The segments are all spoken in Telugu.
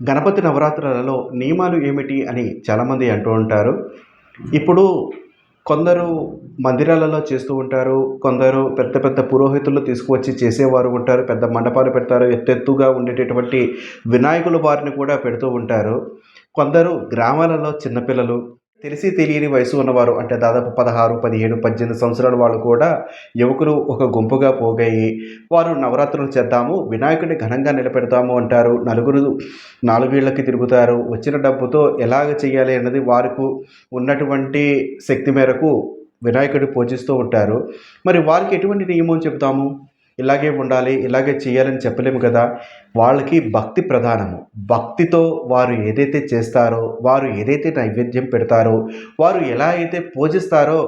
గణపతి నవరాత్రులలో నియమాలు ఏమిటి అని చాలామంది అంటూ ఉంటారు. ఇప్పుడు కొందరు మందిరాలలో చేస్తూ ఉంటారు కొందరు పెద్ద పెద్ద పురోహితులు తీసుకువచ్చి చేసేవారు ఉంటారు పెద్ద మండపాలు పెడతారు ఎత్తెత్తుగా ఉండేటటువంటి వినాయకుల వారిని కూడా పెడుతూ ఉంటారు. కొందరు గ్రామాలలో చిన్నపిల్లలు తెలిసి తెలియని వయసు ఉన్నవారు అంటే దాదాపు పదహారు పదిహేడు పద్దెనిమిది సంవత్సరాల వాళ్ళు కూడా యువకులు ఒక గుంపుగా పోగాయి వారు నవరాత్రులు చేద్దాము వినాయకుడిని ఘనంగా నిలబెడతాము అంటారు. నలుగురు నాలుగేళ్ళకి తిరుగుతారు. వచ్చిన డబ్బుతో ఎలాగ చేయాలి అన్నది వారికి ఉన్నటువంటి శక్తి మేరకు వినాయకుడిని పూజిస్తూ ఉంటారు. మరి వారికి ఎటువంటి నియమం చెబుతాము? ఇలాగే ఉండాలి ఇలాగే చేయాలని చెప్పలేము కదా. వాళ్ళకి భక్తి ప్రధానము. భక్తితో వారు ఏదైతే చేస్తారో వారు ఏదైతే నైవేద్యం పెడతారో వారు ఎలా అయితే పూజిస్తారో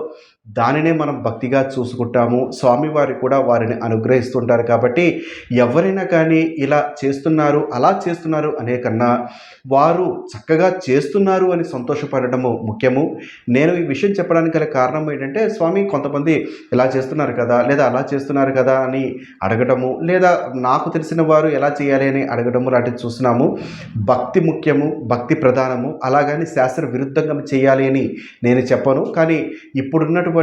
దానినే మనం భక్తిగా చూసుకుంటాము. స్వామివారి కూడా వారిని అనుగ్రహిస్తుంటారు కాబట్టి ఎవరైనా కానీ ఇలా చేస్తున్నారు అలా చేస్తున్నారు అనే కన్నా వారు చక్కగా చేస్తున్నారు అని సంతోషపడటము ముఖ్యము. నేను ఈ విషయం చెప్పడానికి గల కారణం ఏంటంటే స్వామి కొంతమంది ఇలా చేస్తున్నారు కదా లేదా అలా చేస్తున్నారు కదా అని అడగటము లేదా నాకు తెలిసిన వారు ఎలా చేయాలి అని అడగడము లాంటివి చూస్తున్నాము. భక్తి ముఖ్యము భక్తి ప్రధానము. అలాగని శాస్త్ర విరుద్ధంగా చేయాలి అని నేను చెప్పను. కానీ ఇప్పుడున్నటువంటి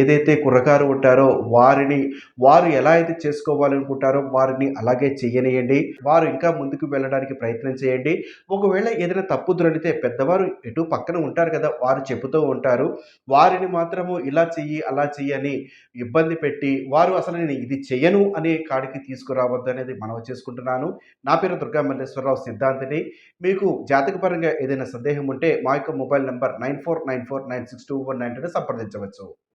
ఏదైతే కుర్రకారు ఉంటారో వారిని వారు ఎలా అయితే చేసుకోవాలనుకుంటారో వారిని అలాగే చేయనియండి వారు ఇంకా ముందుకు వెళ్ళడానికి ప్రయత్నం చేయండి. ఒకవేళ ఏదైనా తప్పు దొరికితే పెద్దవారు ఎటు పక్కన ఉంటారు కదా వారు చెబుతూ ఉంటారు. వారిని మాత్రము ఇలా చెయ్యి అలా చెయ్యి అని ఇబ్బంది పెట్టి వారు అసలు నేను ఇది చెయ్యను అనే కాడికి తీసుకురావద్దు అనేది మనవి చేసుకుంటున్నాను. నా పేరు దుర్గా మల్లేశ్వరరావు సిద్ధాంతిని. మీకు జాతకపరంగా ఏదైనా సందేహం ఉంటే మా యొక్క mobile number nine four nine four nine six two one nine సంప్రదించవచ్చు. So